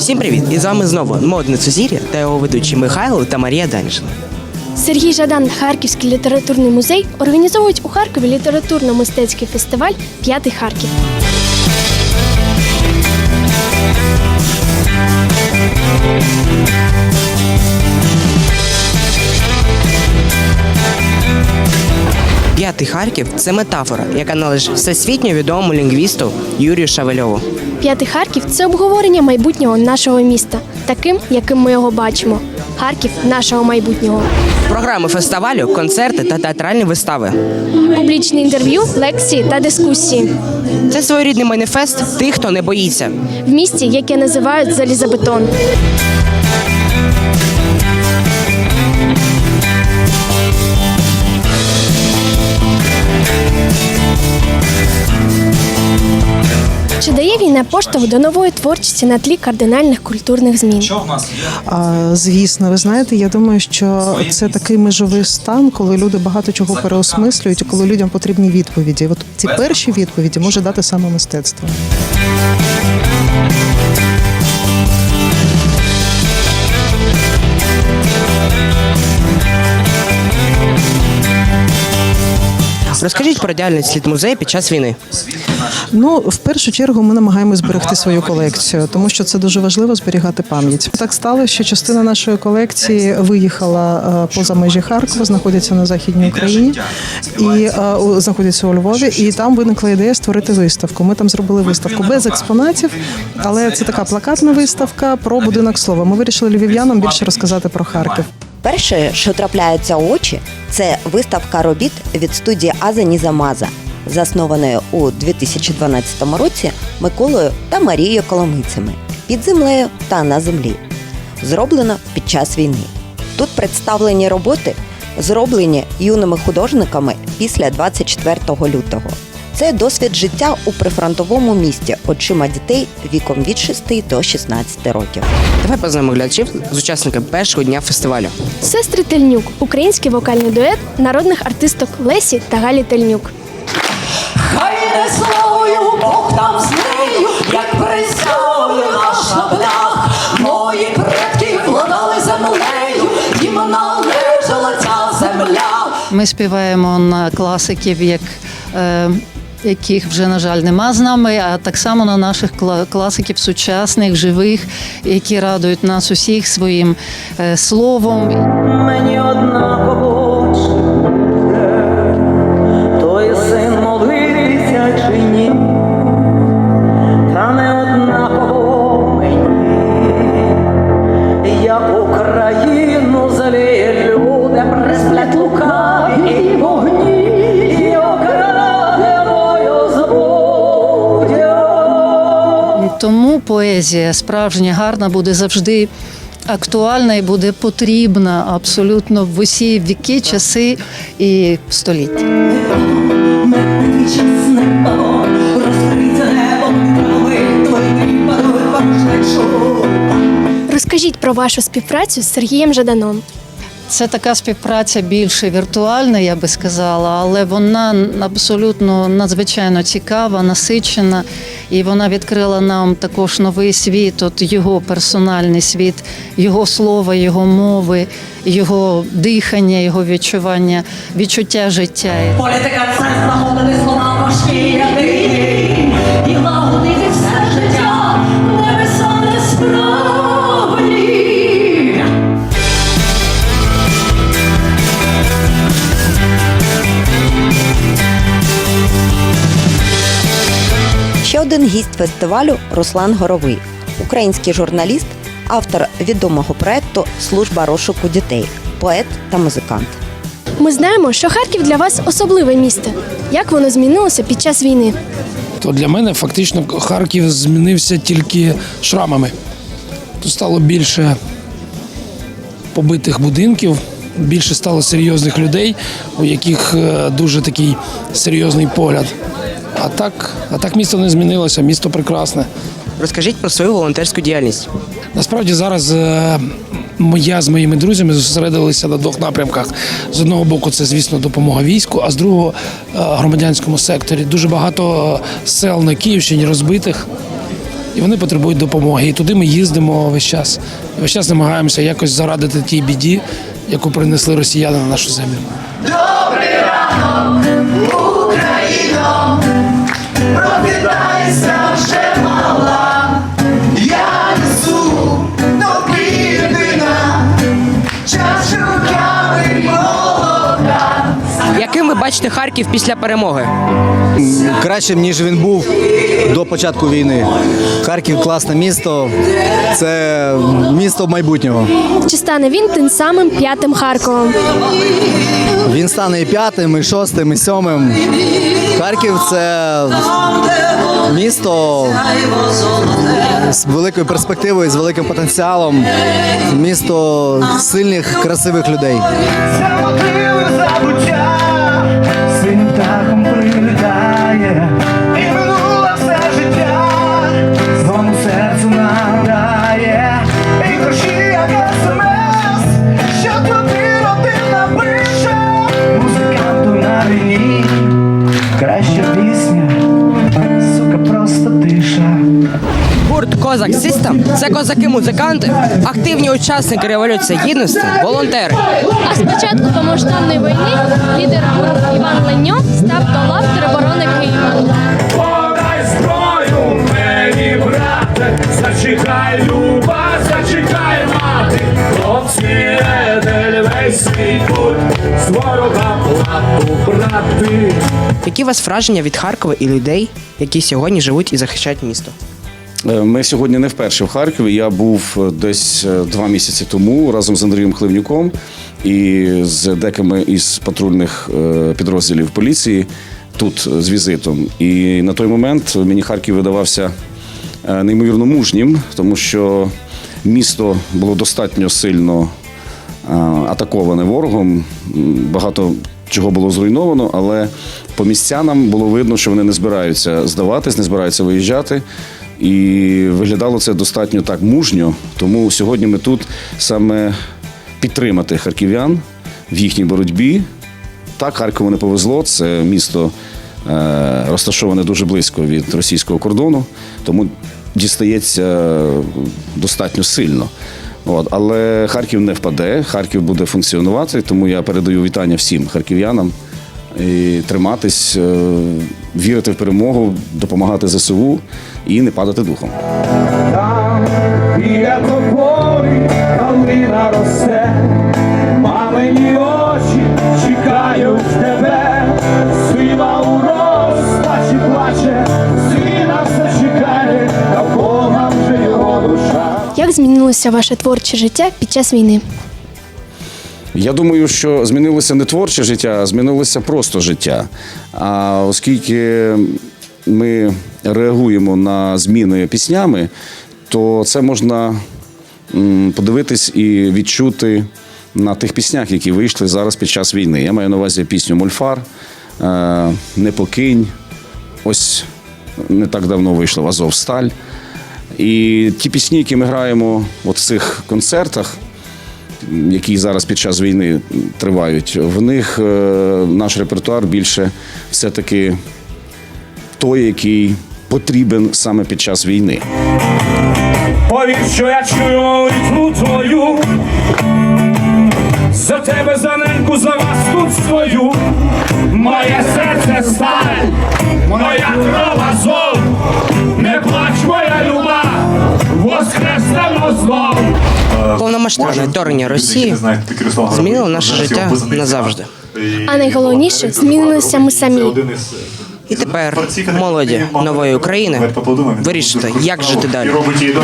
Всім привіт! І з вами знову модне сузір'я та його ведучі Михайло та Марія Данішина. Сергій Жадан, Харківський літературний музей організовують у Харкові літературно-мистецький фестиваль П'ятий Харків. П'ятий Харків це метафора, яка належить всесвітньо відомому лінгвісту Юрію Шавельову. П'ятий Харків це обговорення майбутнього нашого міста, таким, яким ми його бачимо. Харків нашого майбутнього. Програми фестивалю, концерти та театральні вистави. Публічне інтерв'ю, лекції та дискусії Це своєрідний маніфест тих, хто не боїться. в місті, яке називають залізобетон. Чи дає війна поштовх до нової творчості на тлі кардинальних культурних змін? А, звісно, ви знаєте, я думаю, що це такий межовий стан, коли люди багато чого переосмислюють, і коли людям потрібні відповіді. От ці перші відповіді може дати саме мистецтво. Розкажіть про діяльність слідмузею під час війни. Ну, в першу чергу, ми намагаємось зберегти свою колекцію, тому що це дуже важливо зберігати пам'ять. Так стало, що частина нашої колекції виїхала е, поза межі Харкова, знаходиться на західній Україні і е, знаходиться у Львові. І там виникла ідея створити виставку. Ми там зробили виставку без експонатів, але це така плакатна виставка про будинок слова. Ми вирішили львів'янам більше розказати про Харків. Перше, що трапляється у очі, це виставка робіт від студії Аза Нізамаза, заснованої у 2012 році Миколою та Марією Коломийцями під землею та на землі. Зроблено під час війни. Тут представлені роботи, зроблені юними художниками після 24 лютого. Це досвід життя у прифронтовому місті очима дітей віком від 6 до 16 років. Давай познайомимо глядачів з учасниками першого дня фестивалю. Сестри Тельнюк, український вокальний дует народних артисток Лесі та Галі Тельнюк. Славою Бог там з нею, як присягли на шаблях. Мої предки владали землею, їм належала ця земля. Ми співаємо на класиків, як, е, яких вже, на жаль, нема з нами, а так само на наших класиків сучасних, живих, які радують нас усіх своїм е, словом. Мені однаково, Україну злі люди присплять лукаві вогні, і окраденою. Тому поезія справжня, гарна буде завжди. Актуальна і буде потрібна абсолютно в усі віки, часи і століття. Розкажіть про вашу співпрацю з Сергієм Жаданом. Це така співпраця більше віртуальна, я би сказала, але вона абсолютно надзвичайно цікава, насичена, і вона відкрила нам також новий світ, от його персональний світ, його слова, його мови, його дихання, його відчування, відчуття життя. Політика це знаходити слова важкі, фестивалю Руслан Горовий, український журналіст, автор відомого проекту Служба розшуку дітей, поет та музикант. Ми знаємо, що Харків для вас особливе місто. Як воно змінилося під час війни? то для мене фактично Харків змінився тільки шрамами. Тут стало більше побитих будинків, більше стало серйозних людей, у яких е, дуже такий серйозний погляд. А так, а так місто не змінилося, місто прекрасне. Розкажіть про свою волонтерську діяльність. Насправді зараз е, я з моїми друзями зосередилися на двох напрямках. З одного боку, це, звісно, допомога війську, а з другого е, громадянському секторі. Дуже багато е, сел на Київщині розбитих. і вони потребують допомоги. І туди ми їздимо весь час. І весь час намагаємося якось зарадити тій біді, яку принесли росіяни на нашу землю. Прокидайся вже бачите Харків після перемоги? кращим, ніж він був до початку війни. Харків класне місто, це місто майбутнього. Чи стане він тим самим п'ятим Харковом? Він стане і п'ятим, і шостим, і сьомим. Харків це місто з великою перспективою, з великим потенціалом, місто сильних, красивих людей. Yeah. Систем це козаки-музиканти, активні учасники революції гідності, волонтери. А з початку повномасштабної війни лідер Іван Леньо став до лав тероборони Києва. Подай зброю мені, брате, зачекай, люба, зачекай, мати, хлопці, едель весь свій путь, з ворога плату брати. Які у вас враження від Харкова і людей, які сьогодні живуть і захищають місто? Е, Ми сьогодні не вперше в Харкові. Я був е, десь е, два місяці тому разом з Андрієм Хливнюком і з деками із патрульних підрозділів поліції тут з візитом. І на той момент мені Харків видавався неймовірно мужнім, тому що місто було достатньо сильно атаковане ворогом. Багато чого було зруйновано, але по містянам було видно, що вони не збираються здаватись, не збираються виїжджати. І виглядало це достатньо так мужньо. Тому сьогодні ми тут саме підтримати харків'ян в їхній боротьбі. Так, Харкову не повезло. Це місто е, розташоване дуже близько від російського кордону, тому дістається достатньо сильно. От, але Харків не впаде, Харків буде функціонувати, тому я передаю вітання всім харків'янам і триматись, е, вірити в перемогу, допомагати ЗСУ і не падати духом. Там біля тополі калина росте, мамині очі чекають тебе, сива у розпачі плаче, сина все чекає, та в Бога вже його душа. Як змінилося ваше творче життя під час війни? Я думаю, що змінилося не творче життя, а змінилося просто життя. А оскільки ми реагуємо на зміни піснями, то це можна подивитись і відчути на тих піснях, які вийшли зараз під час війни. Я маю на увазі пісню Мольфар, е, Не покинь. Ось не так давно вийшла Азовсталь. І ті пісні, які ми граємо от в цих концертах, які зараз під час війни тривають, в них е, наш репертуар більше все-таки той, який потрібен саме під час війни. Повір, що я чую молитву твою. За тебе, за неньку, за вас тут свою. Моє серце сталь, моя кров азов. Не плач, моя люба, воскреснемо знов. Повномасштабне вторгнення Росії змінило наше життя назавжди. А найголовніше змінилися ми самі. І тепер молоді нової України вирішити, як жити далі.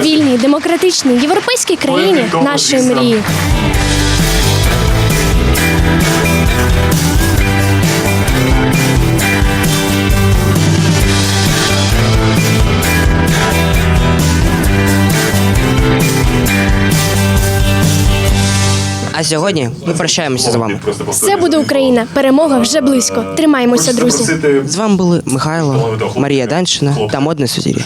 Вільній, демократичній, європейській країні нашої мрії. Сьогодні ми прощаємося з вами. Все буде Україна. Перемога вже близько. Тримаємося, друзі. З вами були Михайло, Марія Данчина та модне сузір'я.